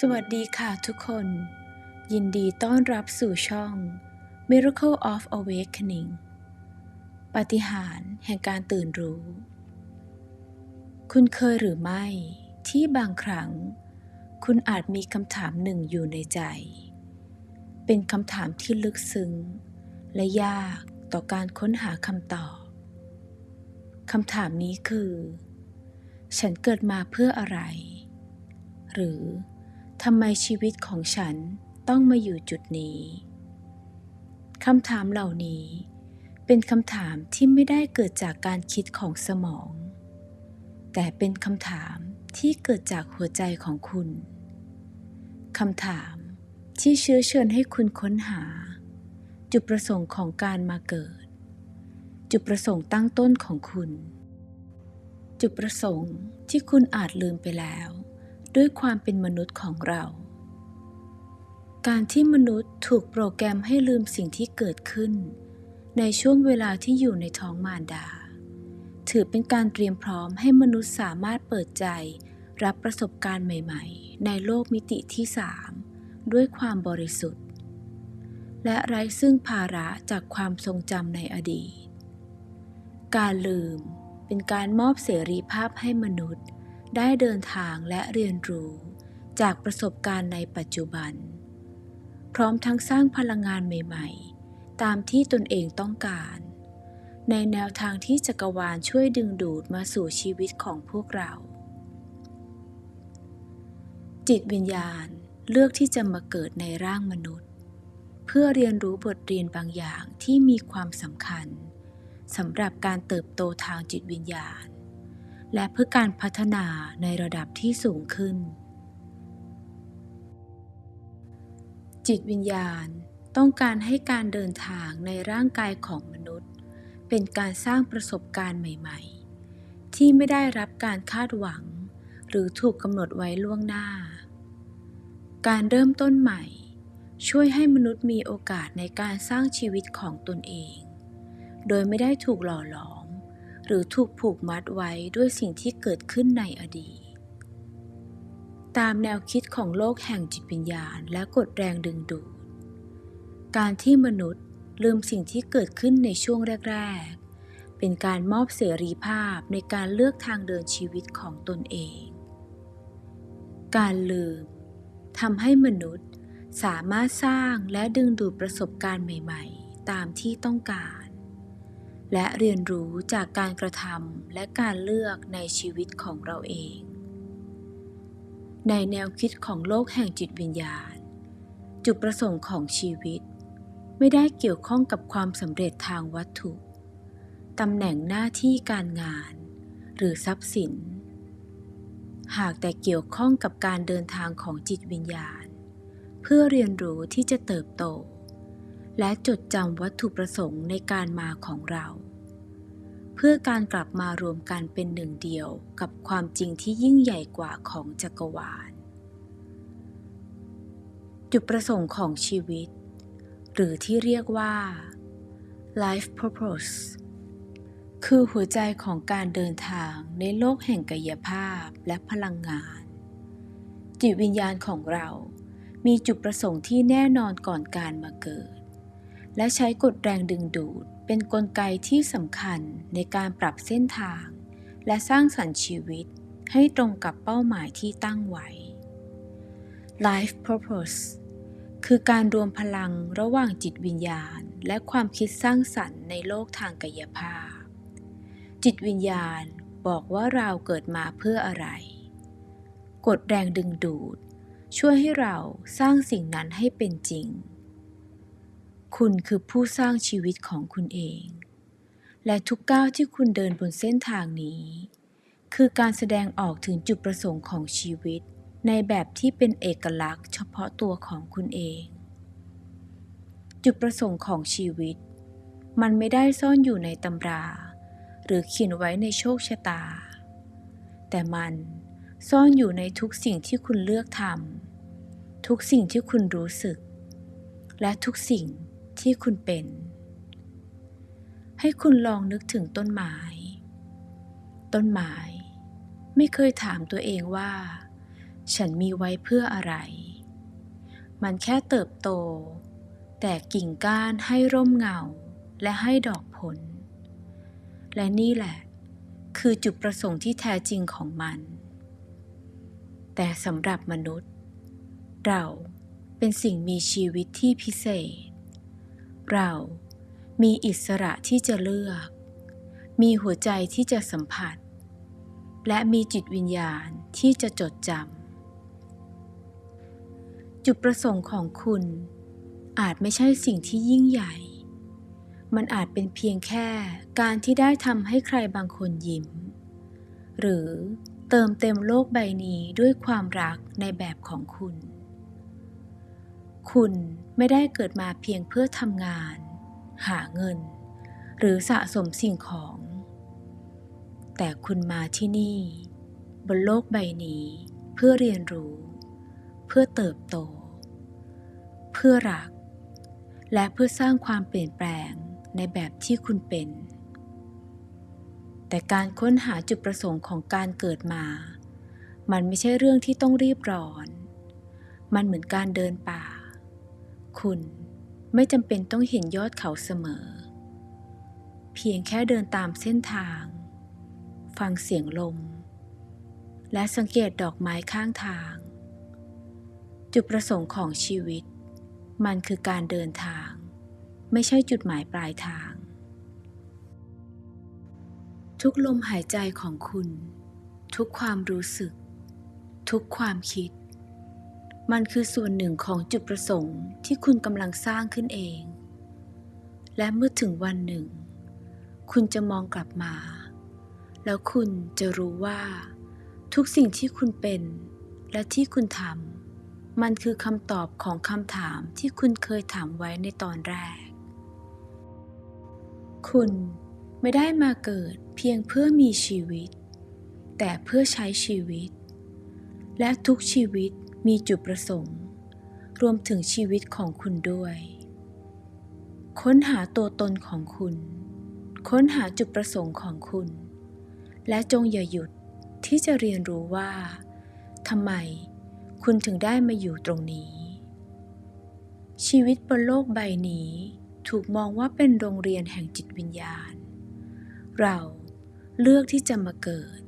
สวัสดีค่ะทุกคน ยินดีต้อนรับสู่ช่อง Miracle of Awakening ปฏิหารแห่งการตื่นรู้ คุณเคยหรือไม่ที่บางครั้ง คุณอาจมีคำถามหนึ่งอยู่ในใจ เป็นคำถามที่ลึกซึ้ง และยากต่อการค้นหาคำตอบคำถามนี้คือ ฉันเกิดมาเพื่ออะไร หรือ ทำไมชีวิตของฉันต้องมาอยู่จุดนี้คำถามเหล่านี้เป็นคำถามที่ไม่ได้เกิดจากการคิดของสมอง แต่เป็นคำถามที่เกิดจากหัวใจของคุณคำถามที่เชื้อเชิญให้คุณค้นหา จุดประสงค์ของการมาเกิด จุดประสงค์ตั้งต้นของคุณ จุดประสงค์ที่คุณอาจลืมไปแล้ว ด้วยความเป็นมนุษย์ของเรา การที่มนุษย์ถูกโปรแกรมให้ลืมสิ่งที่เกิดขึ้น ในช่วงเวลาที่อยู่ในท้องมารดา ถือเป็นการเตรียมพร้อมให้มนุษย์สามารถเปิดใจ รับประสบการณ์ใหม่ ๆ ในโลกมิติที่สามด้วยความบริสุทธิ์ และไร้ซึ่งภาระจากความทรงจำในอดีต การลืมเป็นการมอบเสรีภาพให้มนุษย์ ได้เดินทางและเรียนรู้จากประสบการณ์ในปัจจุบัน พร้อมทั้งสร้างพลังงานใหม่ ๆ ตามที่ตนเองต้องการ ในแนวทางที่จักรวาลช่วยดึงดูดมาสู่ชีวิตของพวกเรา จิตวิญญาณเลือกที่จะมาเกิดในร่างมนุษย์ เพื่อเรียนรู้บทเรียนบางอย่างที่มีความสำคัญสำหรับการเติบโตทางจิตวิญญาณ และเพื่อการพัฒนาในระดับที่สูงขึ้น จิตวิญญาณต้องการให้การเดินทางในร่างกายของมนุษย์ เป็นการสร้างประสบการณ์ใหม่ ๆ ที่ไม่ได้รับการคาดหวัง หรือถูกกำหนดไว้ล่วงหน้า การเริ่มต้นใหม่ ช่วยให้มนุษย์มีโอกาสในการสร้างชีวิตของตนเอง โดยไม่ได้ถูกหล่อหลอม หรือถูกผูกมัดไว้ด้วยสิ่งที่เกิดขึ้นในอดีต ตามแนวคิดของโลกแห่งจิตวิญญาณและกฎแรงดึงดูด การที่มนุษย์ลืมสิ่งที่เกิดขึ้นในช่วงแรก ๆ เป็นการมอบเสรีภาพในการเลือกทางเดินชีวิตของตนเอง การลืมทำให้มนุษย์สามารถสร้างและดึงดูดประสบการณ์ใหม่ ๆ ตามที่ต้องการ และเรียนรู้จากการกระทำและการเลือกในชีวิตของเราเอง ในแนวคิดของโลกแห่งจิตวิญญาณ จุดประสงค์ของชีวิต ไม่ได้เกี่ยวข้องกับความสำเร็จทางวัตถุตำแหน่งหน้าที่การงาน หรือทรัพย์สิน หากแต่เกี่ยวข้องกับการเดินทางของจิตวิญญาณ เพื่อเรียนรู้ที่จะเติบโต และจดจำวัตถุประสงค์ในการมาของเรา เพื่อการกลับมารวมกันเป็นหนึ่งเดียวกับความจริงที่ยิ่งใหญ่กว่าของจักรวาล จุดประสงค์ของชีวิต หรือที่เรียกว่า life purpose คือหัวใจของการเดินทางในโลกแห่งกายภาพและพลังงาน จิตวิญญาณของเรา มีจุดประสงค์ที่แน่นอนก่อนการมาเกิด และใช้กฎแรงดึงดูด เป็นนกลไกที่สำคัญในการปรับเส้นทาง และสร้างสรรค์ชีวิตให้ตรงกับเป้าหมายที่ตั้งไว้ Life Purpose คือการรวมพลังระหว่างจิตวิญญาณ และความคิดสร้างสรรค์ในโลกทางกายภาพ จิตวิญญาณบอกว่าเราเกิดมาเพื่ออะไรกฎแรงดึงดูด ช่วยให้เราสร้างสิ่งนั้นให้เป็นจริง คุณคือผู้สร้างชีวิตของคุณเอง และทุกก้าวที่คุณเดินบนเส้นทางนี้ คือการแสดงออกถึงจุดประสงค์ของชีวิต ในแบบที่เป็นเอกลักษณ์เฉพาะตัวของคุณเอง จุดประสงค์ของชีวิต มันไม่ได้ซ่อนอยู่ในตำรา หรือเขียนไว้ในโชคชะตา แต่มันซ่อนอยู่ในทุกสิ่งที่คุณเลือกทำทุกสิ่งที่คุณรู้สึก และทุกสิ่ง ที่คุณเป็น ให้คุณลองนึกถึงต้นไม้ ต้นไม้ไม่เคยถามตัวเองว่า ฉันมีไว้เพื่ออะไร มันแค่เติบโต แต่กิ่งก้านให้ร่มเงาและให้ดอกผล และนี่แหละ คือจุดประสงค์ที่แท้จริงของมัน แต่สำหรับมนุษย์ เราเป็นสิ่งมีชีวิตที่พิเศษ เรามีอิสระที่จะเลือก มีหัวใจที่จะสัมผัส และมีจิตวิญญาณที่จะจดจำ จุดประสงค์ของคุณอาจไม่ใช่สิ่งที่ยิ่งใหญ่ มันอาจเป็นเพียงแค่การที่ได้ทำให้ใครบางคนยิ้ม หรือเติมเต็มโลกใบนี้ด้วยความรักในแบบของคุณ คุณไม่ได้เกิดมาเพียงเพื่อทำงาน หาเงิน หรือสะสมสิ่งของ แต่คุณมาที่นี่ บนโลกใบนี้เพื่อเรียนรู้ เพื่อเติบโต เพื่อรัก และเพื่อสร้างความเปลี่ยนแปลงในแบบที่คุณเป็น แต่การค้นหาจุดประสงค์ของการเกิดมา มันไม่ใช่เรื่องที่ต้องรีบร้อน มันเหมือนการเดินป่า คุณไม่จำเป็นต้องเห็นยอดเขาเสมอ เพียงแค่เดินตามเส้นทาง ฟังเสียงลม และสังเกตดอกไม้ข้างทาง จุดประสงค์ของชีวิต มันคือการเดินทาง ไม่ใช่จุดหมายปลายทาง ทุกลมหายใจของคุณ ทุกความรู้สึก ทุกความคิด มันคือส่วนหนึ่งของจุดประสงค์ที่คุณกำลังสร้างขึ้นเอง และเมื่อถึงวันหนึ่ง คุณจะมองกลับมา แล้วคุณจะรู้ว่า ทุกสิ่งที่คุณเป็น และที่คุณทำมันคือคำตอบของคำถามที่คุณเคยถามไว้ในตอนแรก คุณไม่ได้มาเกิดเพียงเพื่อมีชีวิต แต่เพื่อใช้ชีวิต และทุกชีวิต มีจุดประสงค์ รวมถึงชีวิตของคุณด้วย ค้นหาตัวตนของคุณ ค้นหาจุดประสงค์ของคุณ และจงอย่าหยุดที่จะเรียนรู้ว่าทำไมคุณถึงได้มาอยู่ตรงนี้ ชีวิตบนโลกใบนี้ถูกมองว่าเป็นโรงเรียนแห่งจิตวิญญาณ เราเลือกที่จะมาเกิด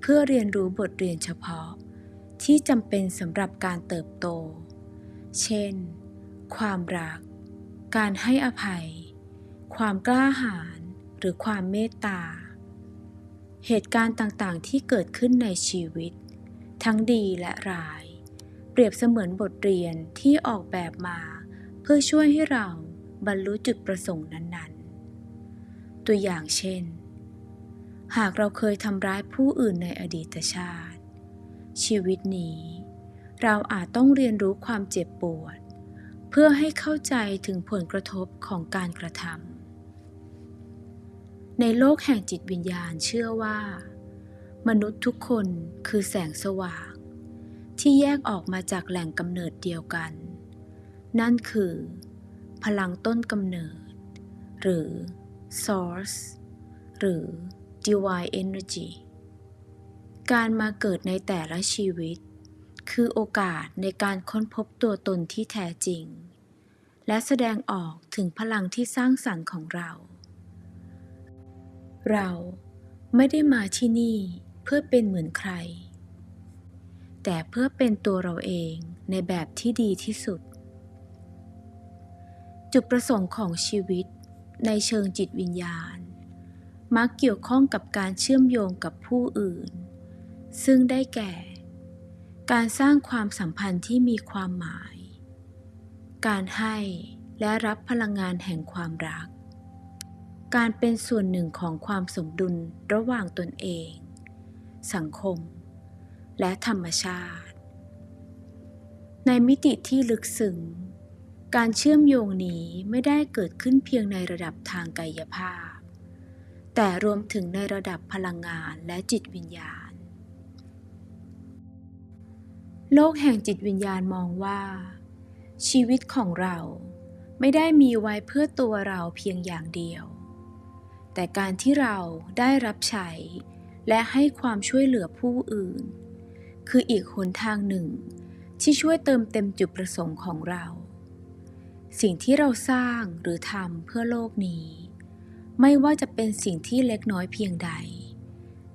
เพื่อเรียนรู้บทเรียนเฉพาะ ที่จำเป็นสำหรับการเติบโต เช่น ความรัก การให้อภัย ความกล้าหาญหรือความเมตตา เหตุการณ์ต่างๆที่เกิดขึ้นในชีวิต ทั้งดีและร้าย เปรียบเสมือนบทเรียนที่ออกแบบมา เพื่อช่วยให้เราบรรลุจุดประสงค์นั้นๆ ตัวอย่างเช่น หากเราเคยทำร้ายผู้อื่นในอดีตชาติ ชีวิตนี้ เราอาจต้องเรียนรู้ความเจ็บปวด เพื่อให้เข้าใจถึงผลกระทบของการกระทำในโลกแห่งจิตวิญญาณเชื่อว่า มนุษย์ทุกคนคือแสงสว่าง ที่แยกออกมาจากแหล่งกำเนิดเดียวกัน นั่นคือ พลังต้นกำเนิด หรือ source หรือ divine energy การมาเกิดในแต่ละชีวิต คือโอกาสในการค้นพบตัวตนที่แท้จริง และแสดงออกถึงพลังที่สร้างสรรค์ของเรา เราไม่ได้มาที่นี่เพื่อเป็นเหมือนใคร แต่เพื่อเป็นตัวเราเองในแบบที่ดีที่สุด จุดประสงค์ของชีวิตในเชิงจิตวิญญาณ มักเกี่ยวข้องกับการเชื่อมโยงกับผู้อื่น ซึ่งได้แก่ การสร้างความสัมพันธ์ที่มีความหมาย การให้และรับพลังงานแห่งความรัก การเป็นส่วนหนึ่งของความสมดุลระหว่างตนเอง สังคม และธรรมชาติ ในมิติที่ลึกซึ้งการเชื่อมโยงนี้ไม่ได้เกิดขึ้นเพียงในระดับทางกายภาพ แต่รวมถึงในระดับพลังงานและจิตวิญญาณ โลกแห่งจิตวิญญาณมองว่า ชีวิตของเราไม่ได้มีไว้เพื่อตัวเราเพียงอย่างเดียว แต่การที่เราได้รับใช้ และให้ความช่วยเหลือผู้อื่น คืออีกหนทางหนึ่ง ที่ช่วยเติมเต็มจุดประสงค์ของเรา สิ่งที่เราสร้างหรือทำเพื่อโลกนี้ ไม่ว่าจะเป็นสิ่งที่เล็กน้อยเพียงใด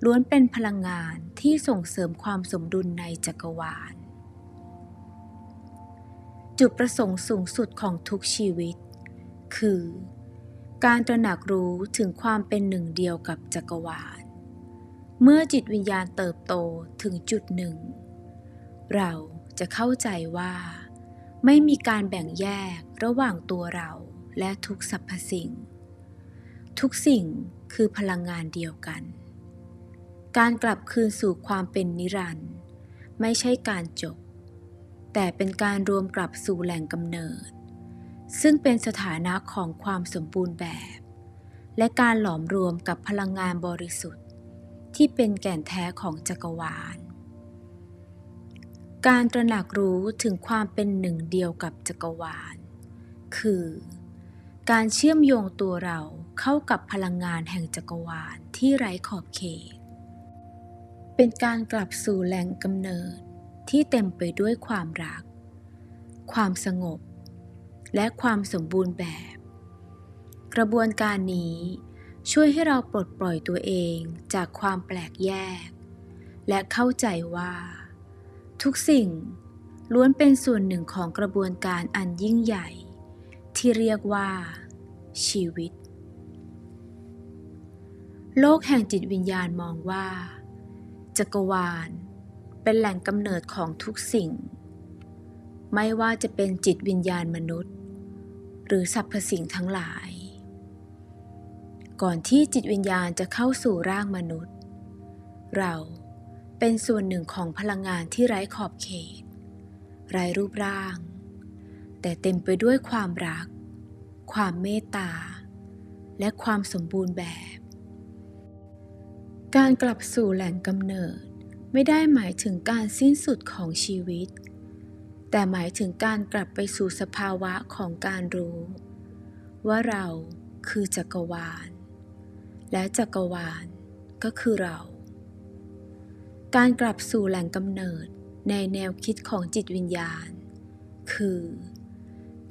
ล้วนเป็นพลังงานที่ส่งเสริมความสมดุลในจักรวาล จุดประสงค์สูงสุดของทุกชีวิต คือ การตระหนักรู้ถึงความเป็นหนึ่งเดียวกับจักรวาล เมื่อจิตวิญญาณเติบโตถึงจุดหนึ่ง เราจะเข้าใจว่า ไม่มีการแบ่งแยกระหว่างตัวเราและทุกสรรพสิ่ง ทุกสิ่งคือพลังงานเดียวกัน การกลับคืนสู่ความเป็นนิรันดร์ไม่ใช่การจบ แต่เป็นการรวมกลับสู่แหล่งกำเนิด ซึ่งเป็นสถานะของความสมบูรณ์แบบ และการหลอมรวมกับพลังงานบริสุทธิ์ ที่เป็นแก่นแท้ของจักรวาล การตระหนักรู้ถึงความเป็นหนึ่งเดียวกับจักรวาล คือ การเชื่อมโยงตัวเราเข้ากับพลังงานแห่งจักรวาลที่ไร้ขอบเขต เป็นการกลับสู่แหล่งกำเนิด ที่เต็มไปด้วยความรัก ความสงบ และความสมบูรณ์แบบ กระบวนการนี้ช่วยให้เราปลดปล่อยตัวเองจากความแปลกแยก และเข้าใจว่า ทุกสิ่งล้วนเป็นส่วนหนึ่งของกระบวนการอันยิ่งใหญ่ ที่เรียกว่า ชีวิต โลกแห่งจิตวิญญาณมองว่า จักรวาล เป็นแหล่งกำเนิดของทุกสิ่ง ไม่ว่าจะเป็นจิตวิญญาณมนุษย์ หรือสรรพสิ่งทั้งหลาย ก่อนที่จิตวิญญาณจะเข้าสู่ร่างมนุษย์ เราเป็นส่วนหนึ่งของพลังงานที่ไร้ขอบเขต ไร้รูปร่าง แต่เต็มไปด้วยความรัก ความเมตตา และความสมบูรณ์แบบ การกลับสู่แหล่งกำเนิด ไม่ได้หมายถึงการสิ้นสุดของชีวิต แต่หมายถึงการกลับไปสู่สภาวะของการรู้ ว่าเราคือจักรวาล และจักรวาลก็คือเรา การกลับสู่แหล่งกำเนิดในแนวคิดของจิตวิญญาณ คือ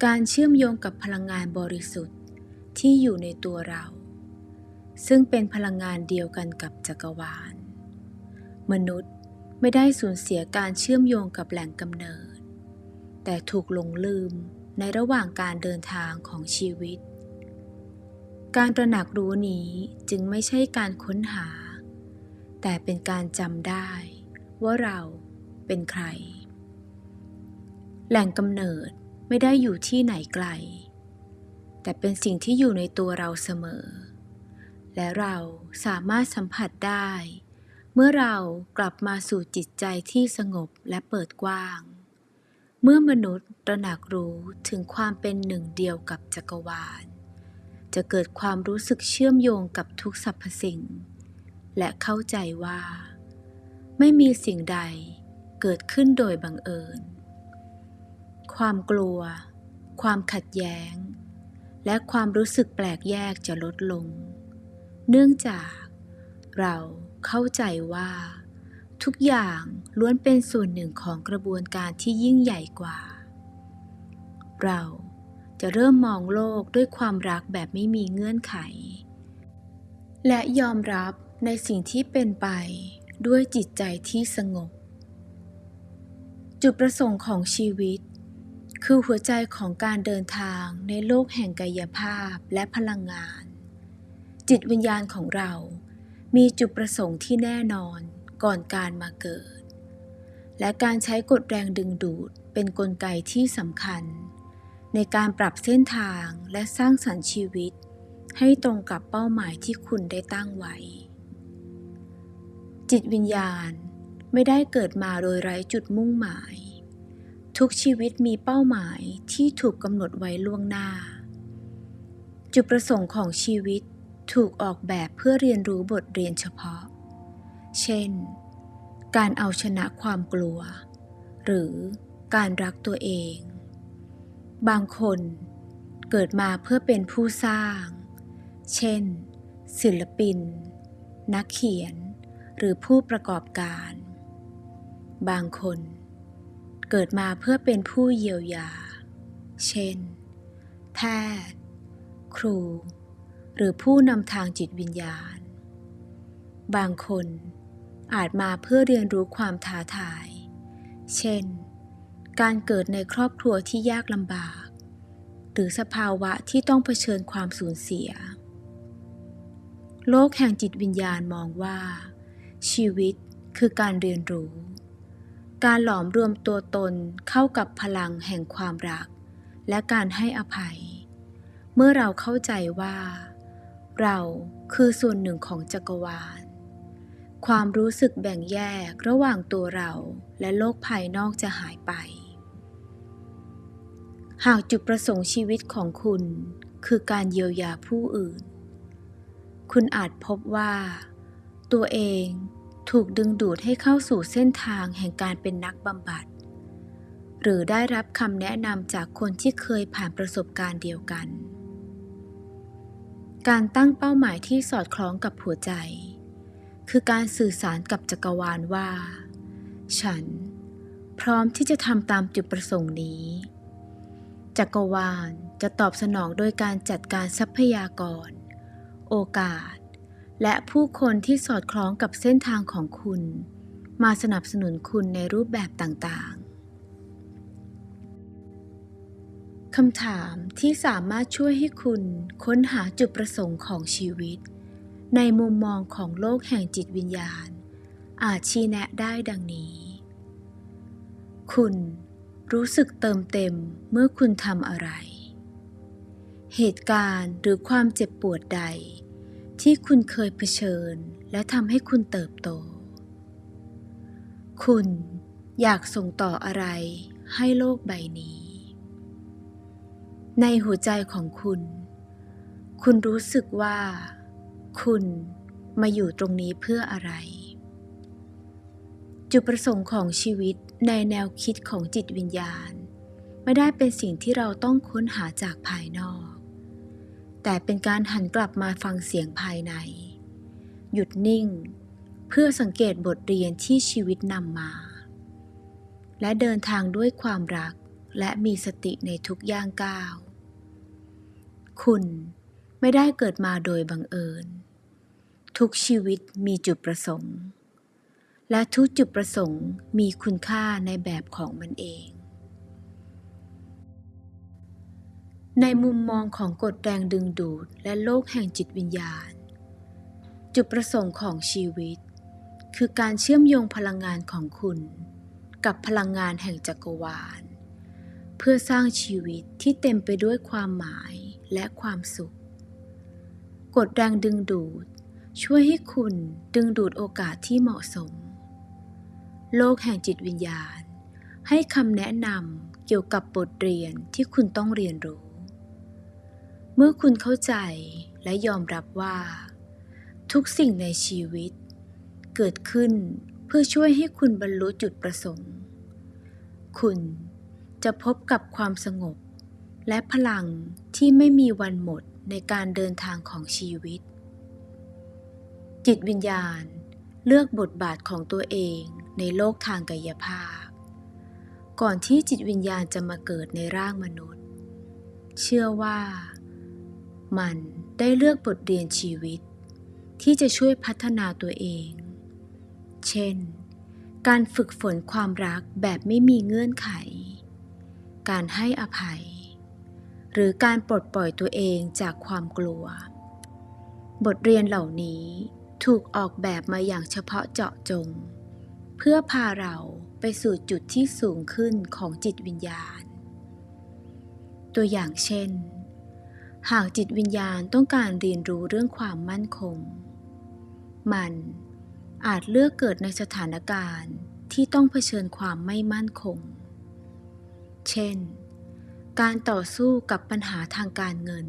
การเชื่อมโยงกับพลังงานบริสุทธิ์ที่อยู่ในตัวเรา ซึ่งเป็นพลังงานเดียวกันกับจักรวาล มนุษย์ไม่ได้สูญเสียการเชื่อมโยงกับแหล่งกำเนิด แต่ถูกหลงลืมในระหว่างการเดินทางของชีวิต การตระหนักรู้นี้จึงไม่ใช่การค้นหา แต่เป็นการจำได้ว่าเราเป็นใคร แหล่งกำเนิดไม่ได้อยู่ที่ไหนไกล แต่เป็นสิ่งที่อยู่ในตัวเราเสมอ และเราสามารถสัมผัสได้ เมื่อเรากลับมาสู่จิตใจที่สงบและเปิดกว้าง เมื่อมนุษย์ตระหนักรู้ถึงความเป็นหนึ่งเดียวกับจักรวาล จะเกิดความรู้สึกเชื่อมโยงกับทุกสรรพสิ่ง และเข้าใจว่า ไม่มีสิ่งใดเกิดขึ้นโดยบังเอิญ ความกลัว ความขัดแย้ง และความรู้สึกแปลกแยกจะลดลง เนื่องจากเรา เข้าใจว่า ทุกอย่างล้วนเป็นส่วนหนึ่งของกระบวนการที่ยิ่งใหญ่กว่า เราจะเริ่มมองโลกด้วยความรักแบบไม่มีเงื่อนไข และยอมรับในสิ่งที่เป็นไปด้วยจิตใจที่สงบ จุดประสงค์ของชีวิต คือหัวใจของการเดินทางในโลกแห่งกายภาพและพลังงาน จิตวิญญาณของเรา มีจุดประสงค์ที่แน่นอนก่อนการมาเกิด และการใช้กฎแรงดึงดูดเป็นนกลไกที่สำคัญ ในการปรับเส้นทางและสร้างสรรค์ชีวิต ให้ตรงกับเป้าหมายที่คุณได้ตั้งไว้ จิตวิญญาณไม่ได้เกิดมาโดยไร้จุดมุ่งหมาย ทุกชีวิตมีเป้าหมายที่ถูกกำหนดไว้ล่วงหน้า จุดประสงค์ของชีวิต ถูกออกแบบเพื่อเรียนรู้บทเรียนเฉพาะ เช่น การเอาชนะความกลัว หรือการรักตัวเอง บางคนเกิดมาเพื่อเป็นผู้สร้าง เช่น ศิลปิน นักเขียน หรือผู้ประกอบการ บางคน เกิดมาเพื่อเป็นผู้เยียวยา เช่น แพทย์ ครู รือผู้นำทางจิตวิญญาณ บางคนอาจมาเพื่อเรียนรู้ความท้าทาย เช่น การเกิดในครอบครัวที่ยากลำบาก หรือสภาวะที่ต้องเผชิญความสูญเสีย โลกแห่งจิตวิญญาณมองว่า ชีวิตคือการเรียนรู้ การหลอมรวมตัวตนเข้ากับพลังแห่งความรัก และการให้อภัย เมื่อเราเข้าใจว่า เราคือส่วนหนึ่งของจักรวาล ความรู้สึกแบ่งแยกระหว่างตัวเราและโลกภายนอกจะหายไป หากจุดประสงค์ชีวิตของคุณคือการเยียวยาผู้อื่น คุณอาจพบว่า ตัวเองถูกดึงดูดให้เข้าสู่เส้นทางแห่งการเป็นนักบำบัด หรือได้รับคำแนะนำจากคนที่เคยผ่านประสบการณ์เดียวกัน การตั้งเป้าหมายที่สอดคล้องกับหัวใจ คือการสื่อสารกับจักรวาลว่า ฉัน พร้อมที่จะทำตามจุดประสงค์นี้ จักรวาลจะตอบสนองโดยการจัดการทรัพยากร โอกาส และผู้คนที่สอดคล้องกับเส้นทางของคุณ มาสนับสนุนคุณในรูปแบบต่าง คำถามที่สามารถช่วยให้คุณค้นหาจุดประสงค์ของชีวิต ในมุมมองของโลกแห่งจิตวิญญาณ อาจชี้แนะได้ดังนี้ คุณรู้สึกเติมเต็มเมื่อคุณทำอะไร เหตุการณ์หรือความเจ็บปวดใด ที่คุณเคยเผชิญและทำให้คุณเติบโต คุณอยากส่งต่ออะไรให้โลกใบนี้ ในหัวใจของคุณ คุณรู้สึกว่า คุณมาอยู่ตรงนี้เพื่ออะไร จุดประสงค์ของชีวิตในแนวคิดของจิตวิญญาณ ไม่ได้เป็นสิ่งที่เราต้องค้นหาจากภายนอก แต่เป็นการหันกลับมาฟังเสียงภายใน หยุดนิ่ง เพื่อสังเกตบทเรียนที่ชีวิตนำมา และเดินทางด้วยความรักและมีสติในทุกย่างก้าว คุณไม่ได้เกิดมาโดยบังเอิญ ทุกชีวิตมีจุดประสงค์ และทุกจุดประสงค์มีคุณค่าในแบบของมันเอง ในมุมมองของกฎแรงดึงดูดและโลกแห่งจิตวิญญาณ จุดประสงค์ของชีวิต คือการเชื่อมโยงพลังงานของคุณ กับพลังงานแห่งจักรวาล เพื่อสร้างชีวิตที่เต็มไปด้วยความหมาย และความสุข กฎแรงดึงดูด ช่วยให้คุณดึงดูดโอกาสที่เหมาะสม โลกแห่งจิตวิญญาณ ให้คำแนะนำเกี่ยวกับบทเรียนที่คุณต้องเรียนรู้ เมื่อคุณเข้าใจและยอมรับว่า ทุกสิ่งในชีวิต เกิดขึ้นเพื่อช่วยให้คุณบรรลุจุดประสงค์ คุณจะพบกับความสงบ และพลังที่ไม่มีวันหมดในการเดินทางของชีวิต จิตวิญญาณเลือกบทบาทของตัวเองในโลกทางกายภาพ ก่อนที่จิตวิญญาณจะมาเกิดในร่างมนุษย์ เชื่อว่า มันได้เลือกบทเรียนชีวิต ที่จะช่วยพัฒนาตัวเอง เช่น การฝึกฝนความรักแบบไม่มีเงื่อนไข การให้อภัย หรือการปลดปล่อยตัวเองจากความกลัว บทเรียนเหล่านี้ถูกออกแบบมาอย่างเฉพาะเจาะจง เพื่อพาเราไปสู่จุดที่สูงขึ้นของจิตวิญญาณ ตัวอย่างเช่น หากจิตวิญญาณต้องการเรียนรู้เรื่องความมั่นคง มันอาจเลือกเกิดในสถานการณ์ที่ต้องเผชิญความไม่มั่นคง เช่น การต่อสู้กับปัญหาทางการเงิน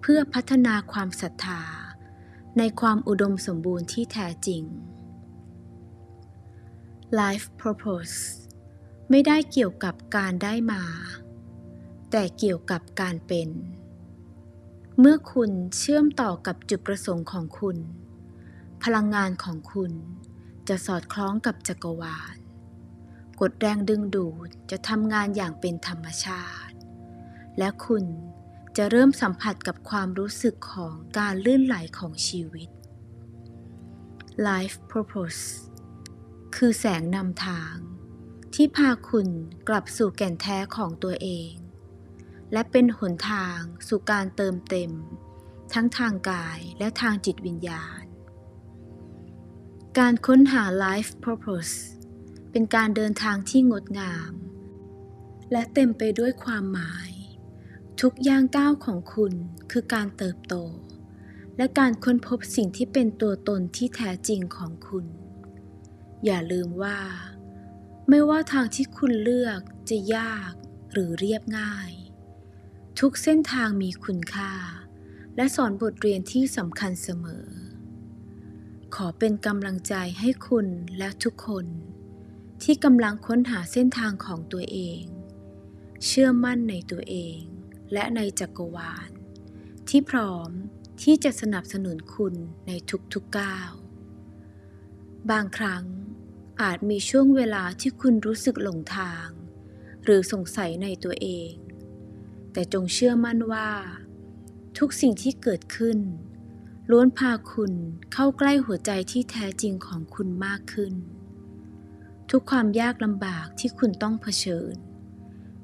เพื่อพัฒนาความศรัทธา ในความอุดมสมบูรณ์ที่แท้จริง Life Purpose ไม่ได้เกี่ยวกับการได้มา แต่เกี่ยวกับการเป็น เมื่อคุณเชื่อมต่อกับจุดประสงค์ของคุณ พลังงานของคุณจะสอดคล้องกับจักรวาล กฎแรงดึงดูดจะทำงานอย่างเป็นธรรมชาติ และคุณจะเริ่มสัมผัสกับความรู้สึกของการลื่นไหลของชีวิต Life Purpose คือแสงนำทาง ที่พาคุณกลับสู่แก่นแท้ของตัวเอง และเป็นหนทางสู่การเติมเต็ม ทั้งทางกายและทางจิตวิญญาณ การค้นหา Life Purpose เป็นการเดินทางที่งดงาม และเต็มไปด้วยความหมาย ทุกย่างก้าวของคุณคือการเติบโต และการค้นพบสิ่งที่เป็นตัวตนที่แท้จริงของคุณ อย่าลืมว่า ไม่ว่าทางที่คุณเลือกจะยากหรือเรียบง่าย ทุกเส้นทางมีคุณค่า และสอนบทเรียนที่สำคัญเสมอ ขอเป็นกำลังใจให้คุณและทุกคน ที่กำลังค้นหาเส้นทางของตัวเอง เชื่อมั่นในตัวเอง และในจักรวาล ที่พร้อมที่จะสนับสนุนคุณในทุกๆก้าว บางครั้งอาจมีช่วงเวลาที่คุณรู้สึกหลงทาง หรือสงสัยในตัวเอง แต่จงเชื่อมั่นว่า ทุกสิ่งที่เกิดขึ้น ล้วนพาคุณเข้าใกล้หัวใจที่แท้จริงของคุณมากขึ้น ทุกความยากลำบากที่คุณต้องเผชิญ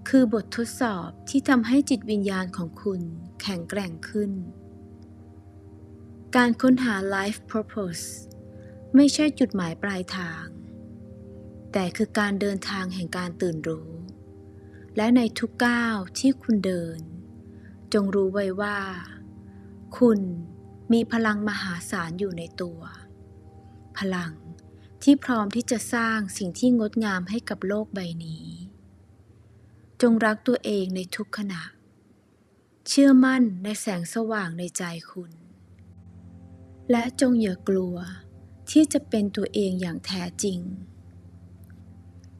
คือบททดสอบที่ทำให้จิตวิญญาณของคุณแข็งแกร่งขึ้น การค้นหา life purpose ไม่ใช่จุดหมายปลายทาง แต่คือการเดินทางแห่งการตื่นรู้ และในทุกก้าวที่คุณเดิน จงรู้ไว้ว่า คุณมีพลังมหาศาลอยู่ในตัว พลัง ที่พร้อมที่จะสร้างสิ่งที่งดงามให้กับโลกใบนี้ จงรักตัวเองในทุกขณะ เชื่อมั่นในแสงสว่างในใจคุณ และจงอย่ากลัวที่จะเป็นตัวเองอย่างแท้จริง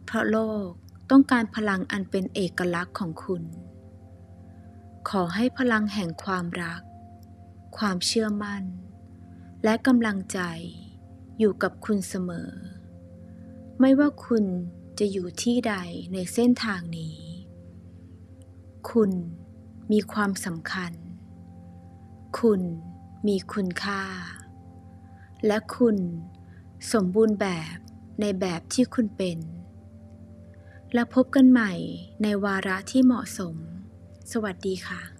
เพราะโลกต้องการพลังอันเป็นเอกลักษณ์ของคุณ ขอให้พลังแห่งความรัก ความเชื่อมั่น และกำลังใจ อยู่กับคุณเสมอ ไม่ว่าคุณจะอยู่ที่ใดในเส้นทางนี้ คุณมีความสำคัญ คุณมีคุณค่า และคุณสมบูรณ์แบบในแบบที่คุณเป็น และพบกันใหม่ในวาระที่เหมาะสม สวัสดีค่ะ